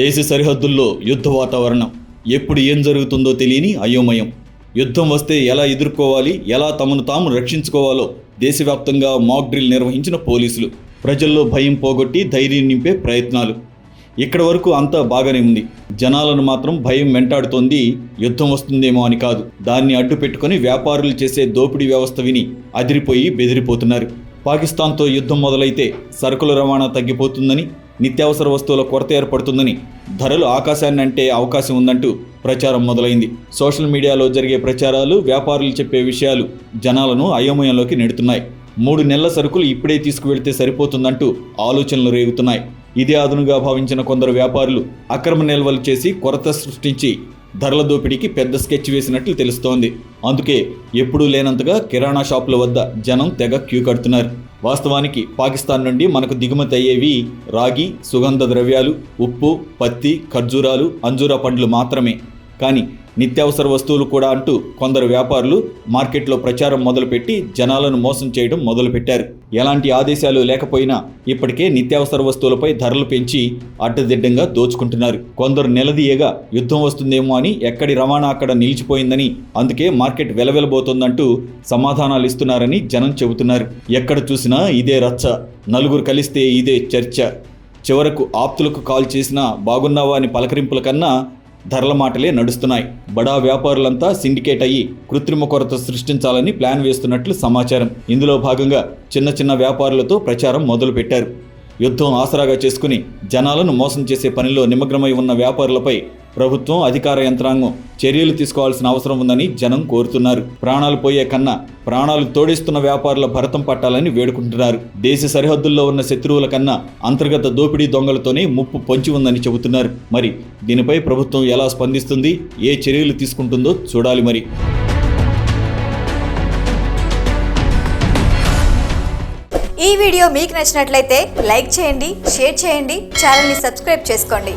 దేశ సరిహద్దుల్లో యుద్ధ వాతావరణం ఎప్పుడు ఏం జరుగుతుందో తెలియని అయోమయం. యుద్ధం వస్తే ఎలా ఎదుర్కోవాలి ఎలా తమను తాము రక్షించుకోవాలో దేశవ్యాప్తంగా మాక్ డ్రిల్ నిర్వహించిన పోలీసులు. ప్రజల్లో భయం పోగొట్టి ధైర్యం నింపే ప్రయత్నాలు. ఇక్కడ వరకు అంతా బాగానే ఉంది. జనాలను మాత్రం భయం వెంటాడుతోంది యుద్ధం వస్తుందేమో అని కాదు. దాన్ని అడ్డు పెట్టుకొని వ్యాపారులు చేసే దోపిడీ వ్యవస్థ విని అదిరిపోయి బెదిరిపోతున్నారు. పాకిస్తాన్తో యుద్ధం మొదలైతే సరుకుల రవాణా తగ్గిపోతుందని నిత్యావసర వస్తువుల కొరత ఏర్పడుతుందని ధరలు ఆకాశాన్ని అంటే అవకాశం ఉందంటూ ప్రచారం మొదలైంది. సోషల్ మీడియాలో జరిగే ప్రచారాలు వ్యాపారులు చెప్పే విషయాలు జనాలను అయోమయంలోకి నెడుతున్నాయి. మూడు నెలల సరుకులు ఇప్పుడే తీసుకువెళ్తే సరిపోతుందంటూ ఆలోచనలు రేగుతున్నాయి. ఇదే అదునుగా భావించిన కొందరు వ్యాపారులు అక్రమ నిల్వలు చేసి కొరత సృష్టించి ధరల దోపిడీకి పెద్ద స్కెచ్ వేసినట్లు తెలుస్తోంది. అందుకే ఎప్పుడూ లేనంతగా కిరాణా షాపుల వద్ద జనం తెగ క్యూ కడుతున్నారు. వాస్తవానికి పాకిస్తాన్ నుండి మనకు దిగుమతి అయ్యేవి రాగి సుగంధ ద్రవ్యాలు ఉప్పు పత్తి ఖర్జూరాలు అంజూర పండ్లు మాత్రమే. కానీ నిత్యావసర వస్తువులు కూడా అంటూ కొందరు వ్యాపారులు మార్కెట్లో ప్రచారం మొదలుపెట్టి జనాలను మోసం చేయడం మొదలుపెట్టారు. ఎలాంటి ఆదేశాలు లేకపోయినా ఇప్పటికే నిత్యావసర వస్తువులపై ధరలు పెంచి అడ్డదిడ్డంగా దోచుకుంటున్నారు. కొందరు నిలదీయగా యుద్ధం వస్తుందేమో అని ఎక్కడి రవాణా అక్కడ నిలిచిపోయిందని అందుకే మార్కెట్ వెలవెలబోతోందంటూ సమాధానాలు ఇస్తున్నారని జనం చెబుతున్నారు. ఎక్కడ చూసినా ఇదే రచ్చ నలుగురు కలిస్తే ఇదే చర్చ. చివరకు ఆప్తులకు కాల్ చేసినా బాగున్నావా అని పలకరింపుల కన్నా ధరల మాటలే నడుస్తున్నాయి. బడా వ్యాపారులంతా సిండికేట్ అయ్యి కృత్రిమ కొరత సృష్టించాలని ప్లాన్ వేస్తున్నట్లు సమాచారం. ఇందులో భాగంగా చిన్న చిన్న వ్యాపారులతో ప్రచారం మొదలుపెట్టారు. యుద్ధం ఆసరాగా చేసుకుని జనాలను మోసం చేసే పనిలో నిమగ్నమై ఉన్న వ్యాపారులపై ప్రభుత్వం అధికార యంత్రాంగం చర్యలు తీసుకోవాల్సిన అవసరం ఉందని జనం కోరుతున్నారు. ప్రాణాలు పోయే కన్నా ప్రాణాలు తోడేస్తున్న వ్యాపారుల భరతం పట్టాలని వేడుకుంటున్నారు. దేశ సరిహద్దుల్లో ఉన్న శత్రువుల కన్నా అంతర్గత దోపిడీ దొంగలతోనే ముప్పు పొంచి ఉందని చెబుతున్నారు. మరి దీనిపై ప్రభుత్వం ఎలా స్పందిస్తుంది? ఏ చర్యలు తీసుకుంటుందో చూడాలి మరి. ఈ వీడియో మీకు నచ్చినట్లయితే లైక్ చేయండి షేర్ చేయండి ఛానల్ని సబ్స్క్రైబ్ చేసుకోండి.